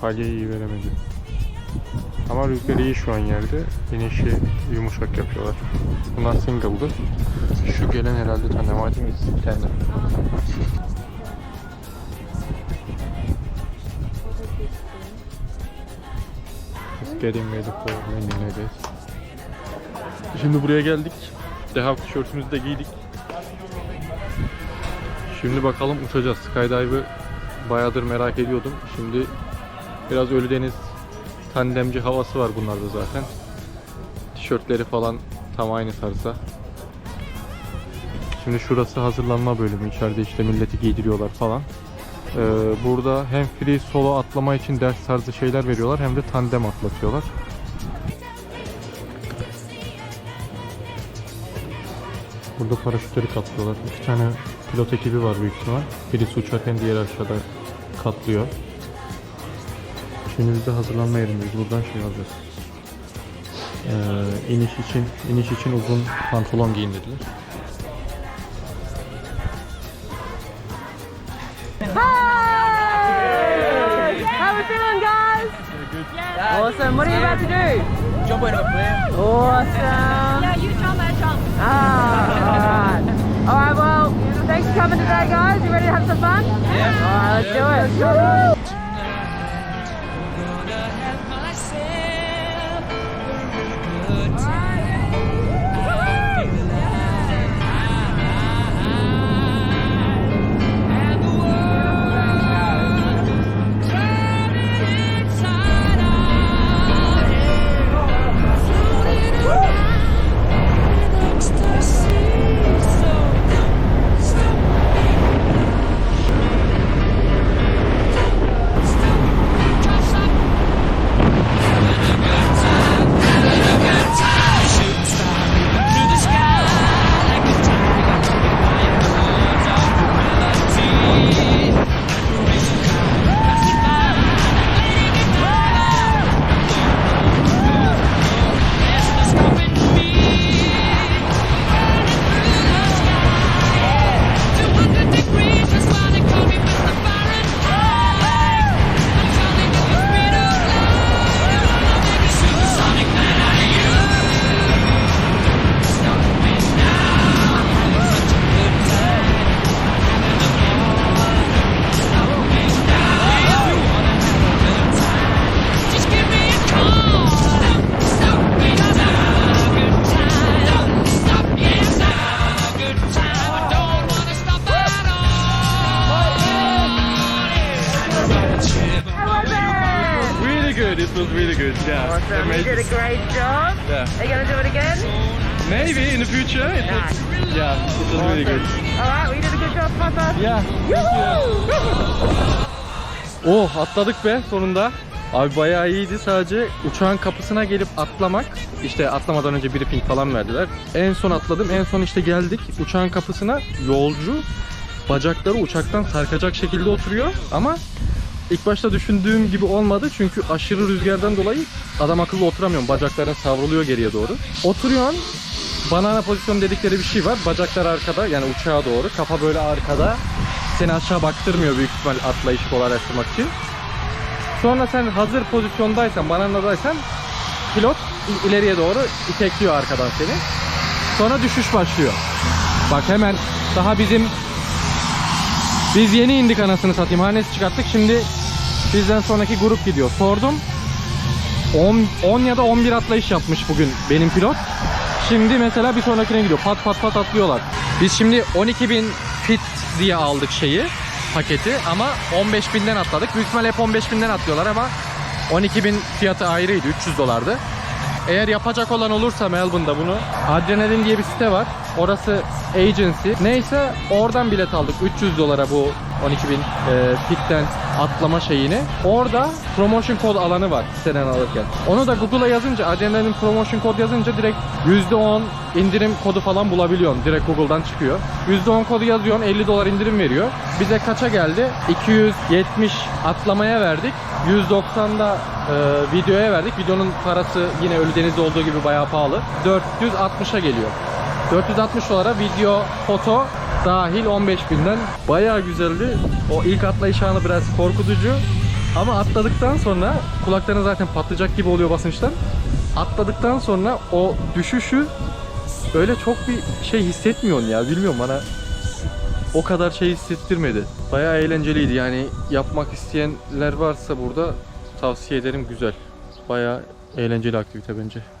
Talyayı iyi veremedim. Ama rüzgar iyi şu an yerde. İnişi yumuşak yapıyorlar. Bunlar single'dı. Şu gelen herhalde Tanematim is tandem. Just getting ready for I guess. Şimdi buraya geldik. Deha tişörtümüzü de giydik. Şimdi bakalım uçacağız. Skydive'ı bayağıdır merak ediyordum. Şimdi biraz Ölüdeniz tandemci havası var bunlarda zaten. Tişörtleri falan tam aynı tarzda. Şimdi şurası hazırlanma bölümü. İçeride işte milleti giydiriyorlar falan. Ee, burada hem free solo atlama için ders tarzı şeyler veriyorlar hem de tandem atlatıyorlar. Burada paraşütleri katlıyorlar. İki tane pilot ekibi var büyük ihtimal. Birisi uçarken diğeri aşağıda katlıyor. Şimdi biz de hazırlanma yerindeyiz. Buradan şey alacağız. Ee, iniş için iniş için uzun pantolon giyin dediler. Hey! How we feeling, guys? Awesome. What are you about to do? Jump in up, man. Awesome. Yeah, you jump, I jump. Ah, alright. Alright, well, thanks for coming today, guys. You ready to have some fun? Yeah. Alright, let's do it. Good. It was really good. Yeah. Awesome. You did a great job. Yeah. Are you to do it again? Maybe in the future. It was, yeah, it was really good. Alright, well, you did a good job, Papa. Yeah. Oh atladık be sonunda. Abi bayağı iyiydi sadece uçağın kapısına gelip atlamak işte atlamadan önce briefing falan verdiler. En son atladım en son işte geldik uçağın kapısına yolcu bacakları uçaktan sarkacak şekilde oturuyor ama ilk başta düşündüğüm gibi olmadı çünkü aşırı rüzgardan dolayı adam akıllı oturamıyorum bacakların savruluyor geriye doğru. Oturuyorsun banana pozisyon dedikleri bir şey var bacaklar arkada yani uçağa doğru kafa böyle arkada seni aşağı baktırmıyor büyük ihtimal atlayışı kolaylaştırmak için. Sonra sen hazır pozisyondaysan, bananadaysan pilot il- ileriye doğru itekliyor arkadan seni. Sonra düşüş başlıyor. Bak hemen daha bizim biz yeni indik anasını satayım. Harnesi çıkarttık. Şimdi bizden sonraki grup gidiyor. Sordum. 10, 10 ya da 11 atlayış yapmış bugün benim pilot. Şimdi mesela bir sonrakine gidiyor. Pat pat pat atlıyorlar. Biz şimdi 12.000 fit diye aldık şeyi paketi ama 15.000'den atladık. Büyük ihtimal hep 15.000'den atlıyorlar ama 12.000 fiyatı ayrıydı. 300 dolardı. Eğer yapacak olan olursa Melbourne'da bunu Adrenalin diye bir site var. Orası agency. Neyse oradan bilet aldık 300 dolara bu 12.000 e, fitten atlama şeyini. Orada promotion kod alanı var siteden alırken. Onu da Google'a yazınca Adrenalin promotion kod yazınca direkt %10 indirim kodu falan bulabiliyorsun. Direkt Google'dan çıkıyor. %10 kodu yazıyorsun 50 dolar indirim veriyor. Bize kaça geldi? 270 atlamaya verdik. 190'da e, videoya verdik. Videonun parası yine Ölüdeniz'de olduğu gibi bayağı pahalı. 460'a geliyor. 460 dolara video, foto dahil 15 binden bayağı güzeldi. O ilk atlayış anı biraz korkutucu. Ama atladıktan sonra kulakların zaten patlayacak gibi oluyor basınçtan. Atladıktan sonra o düşüşü öyle çok bir şey hissetmiyorsun ya. Bilmiyorum bana o kadar şey hissettirmedi. Bayağı eğlenceliydi yani yapmak isteyenler varsa burada tavsiye ederim güzel. Bayağı eğlenceli aktivite bence.